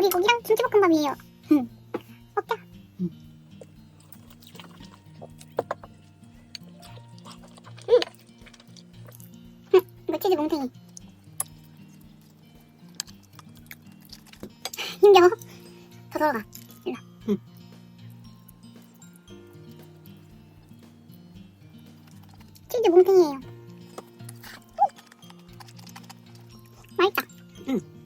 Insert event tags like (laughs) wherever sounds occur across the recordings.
오리고기랑 김치볶음밥이에요. 응. 먹자. 응. 이거 치즈 몽탱이. 힘겨워. 더 들어가. 치즈 몽탱이에요. 맛있다. 응. 원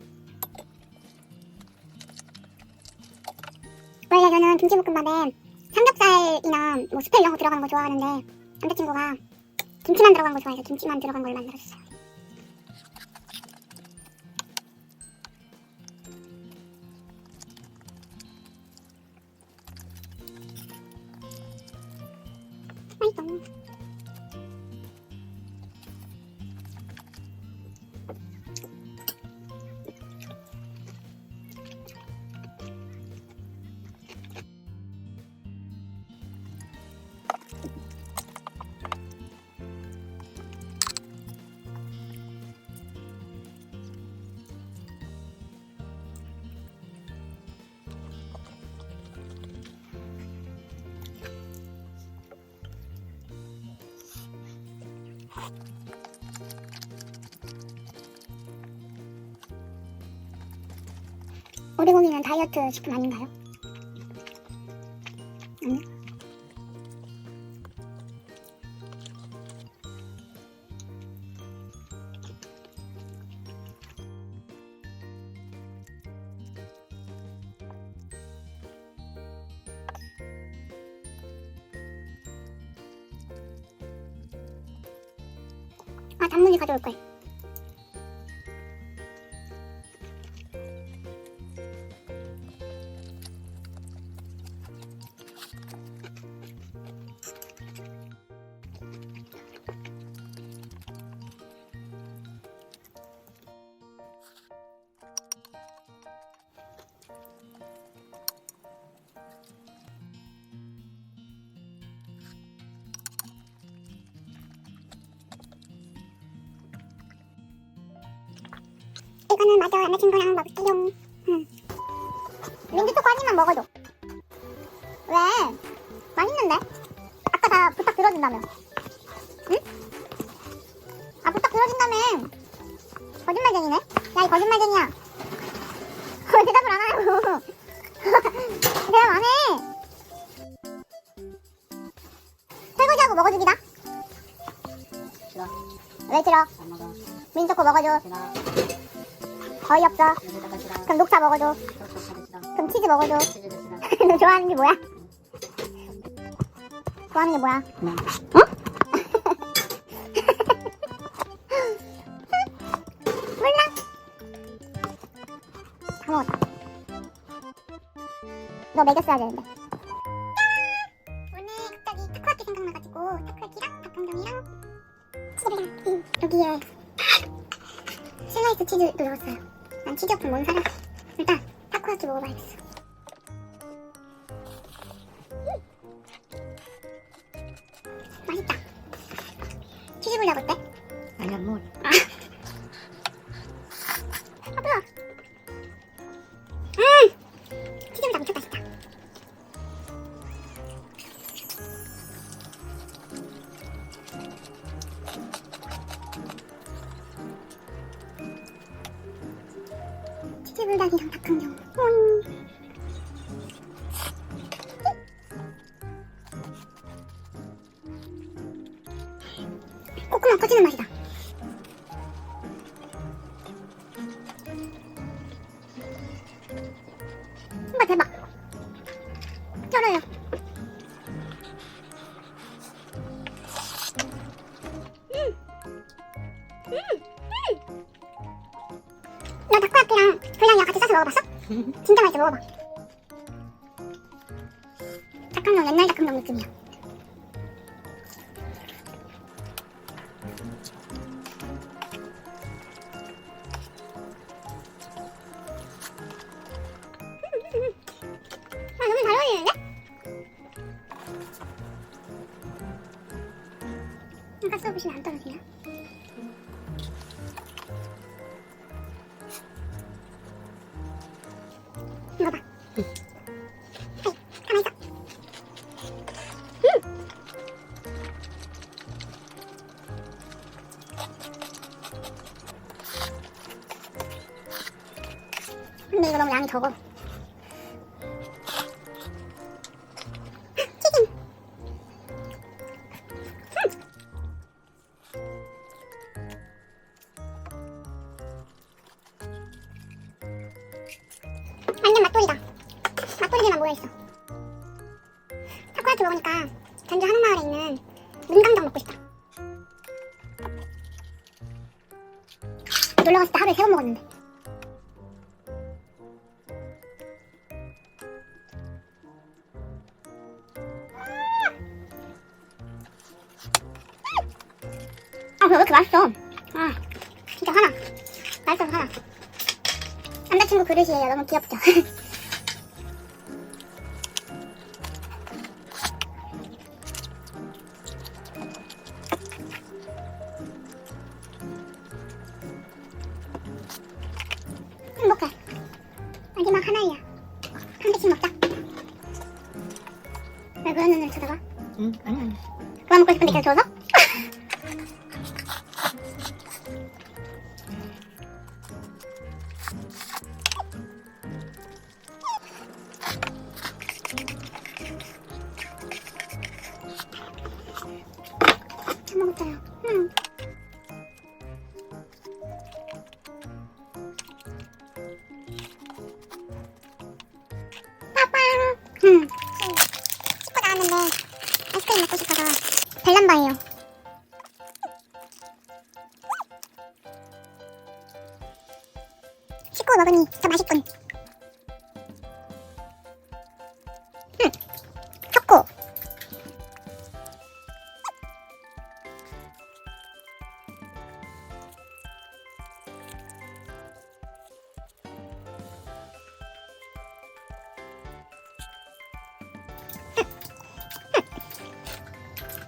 김치볶음밥에 삼겹살이나 뭐 스팸 이런 거 들어가는 거 좋아하는데 남자친구가 김치만 들어간 거 좋아해서 김치만 들어간 걸 만들었어요. 맛있어. 오리고기는 다이어트 식품 아닌가요? 아, 단무지 가져올 걸. 이거는 맞아 남자친구랑 먹을게요. 응. 민트 초코 한 입만 먹어줘. 왜? 맛있는데? 아까 다 부탁 들어준다며. 응? 아 부탁 들어준다며. 거짓말쟁이네? 야 이 거짓말쟁이야. (laughs) 왜 대답을 안 하냐고. (laughs) 대답 안 해. 설거지하고 먹어주기다. 싫어. 왜 싫어? 민트 초코 먹어줘. 싫어. 여기다가 싫어. 그럼 녹차 먹어줘. 그럼 치즈 먹어줘. (laughs) 너 좋아하는 게 뭐야? 좋아하는 게 뭐야? 네. (laughs) 몰라. 다 먹었다. 너 먹였어야 되는데. 오늘 갑자기 타코야키 생각나가지고 타코야키랑 닭강정이랑 치즈랑 음, 여기에 (laughs) 슬라이스 치즈도 넣었어요. 없으면 뭔 살아. 일단 타코야키 먹어봐야겠어. 맛있다. 치즈 불닭 어때? 너 닭고야끼랑 불량이랑 같이 싸서 먹어봤어? (laughs) 진짜 맛있어 먹어봐. 닭강정 옛날 닭강정 느낌이야. 근 아, 왜 이렇게 맛있어? 아, 진짜 하나. 맛있어서 하나. 남자친구 그릇이에요. 너무 귀엽죠? (laughs) 행복해. 마지막 하나야. 한 개씩 먹자. 왜 그런 눈을 쳐다봐? 응, 아니, 아니. 그만 먹고 싶은데 계속 줘서?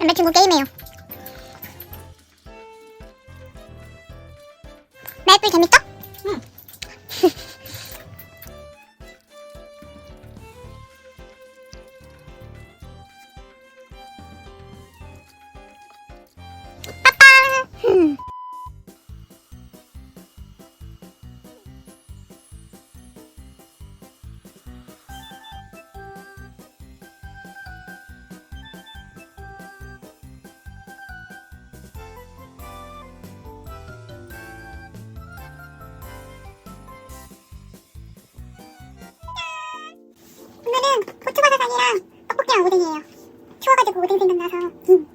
남자친구 게임해요. 맵플 재밌다? 오뎅이에요. 추워가지고 오뎅 생각나서 음,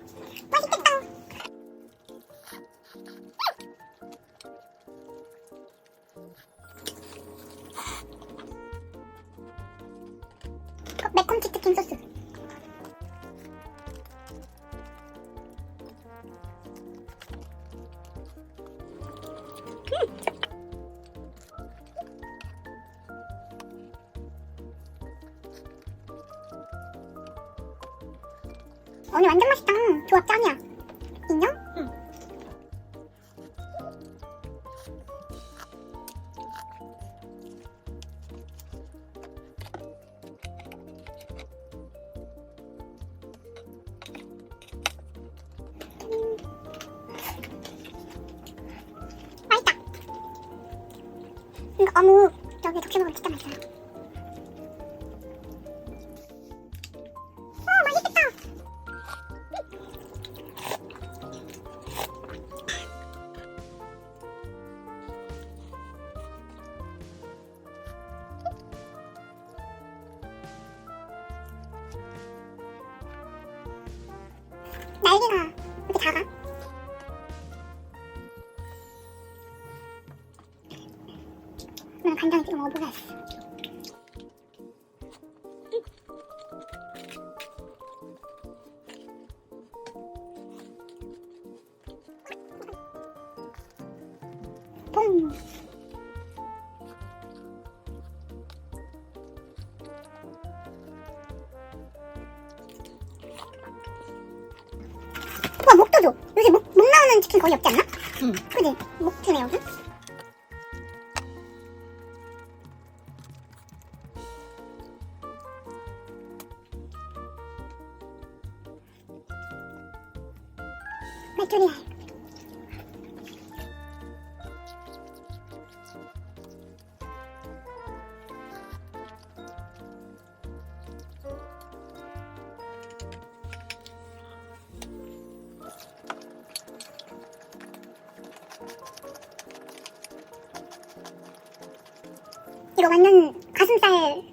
오늘 완전 맛있다. 조합 짱이야. 인정? 응. 맛있다. 이거 어묵 여기 적셔 먹으면 진짜 맛있어요. 난 간장에 찍어 먹어보겠어. 뽕. 와 목도 줘. 요새 목, 목 나오는 치킨 거의 없지 않나? 응. 그지? 목 주네 여기. 이거 가슴살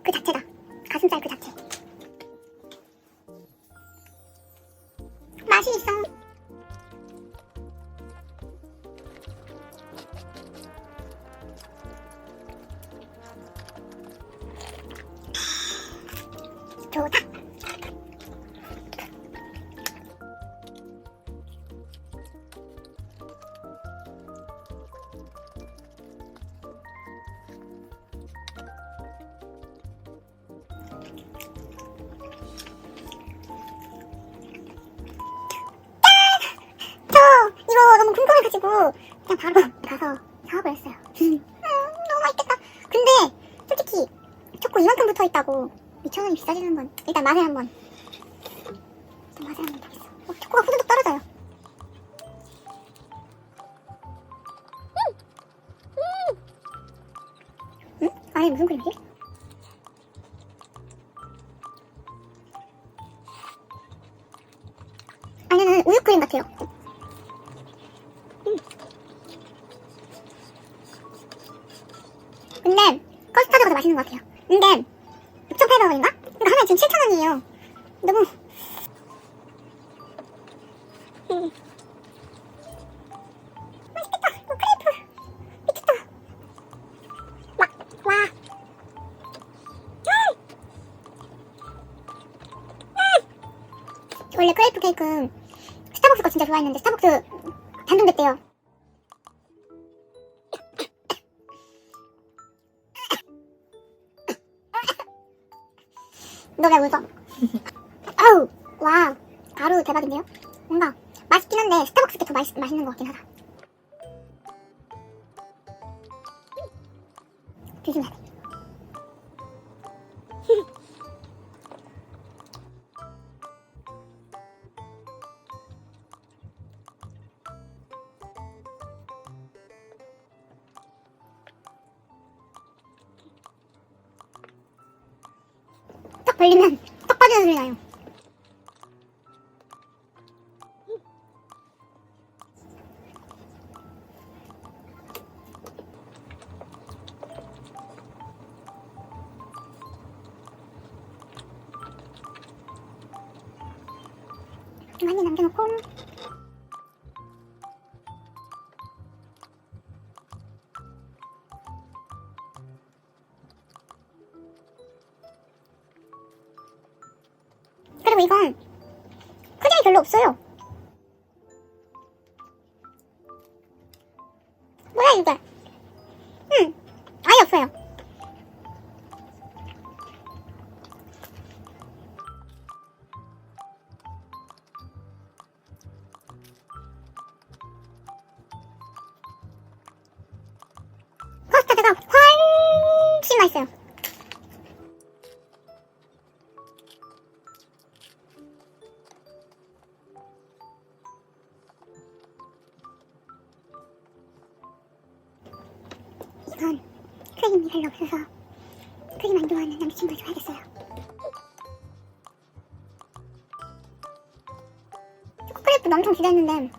있다고 2,000원이 비싸지는 건 일단 맛을 한번 맛을 한번 보겠어. 어, 초코가 후두둑 떨어져요. 응? 안에 무슨 크림이지? 안에는 우유 크림 같아요. 근데 커스터드가 더 맛있는 것 같아요. 근데 6,800원인가? 그러니까 하나에 지금 7,000원이에요. 너무 음. 맛있겠다. 이거 크레이프 미쳤다. 와, 와. 음! 음! 원래 크레이프 케이크 스타벅스 거 진짜 좋아했는데 스타벅스 단종됐대요. 너 왜 웃어? (laughs) 아우, 와, 가루 대박인데요? 뭔가 맛있긴 한데 스타벅스 게 더 맛있, 맛있는 것 같긴 하다. 조심해야 돼. 벌리면 딱 빠지는 소리 나요. 많이 남겨놓고 이건 크림이 별로 없어서 크림 안 좋아하는 남자친구가 좋아하겠어요. 초코크레이프도 엄청 기대했는데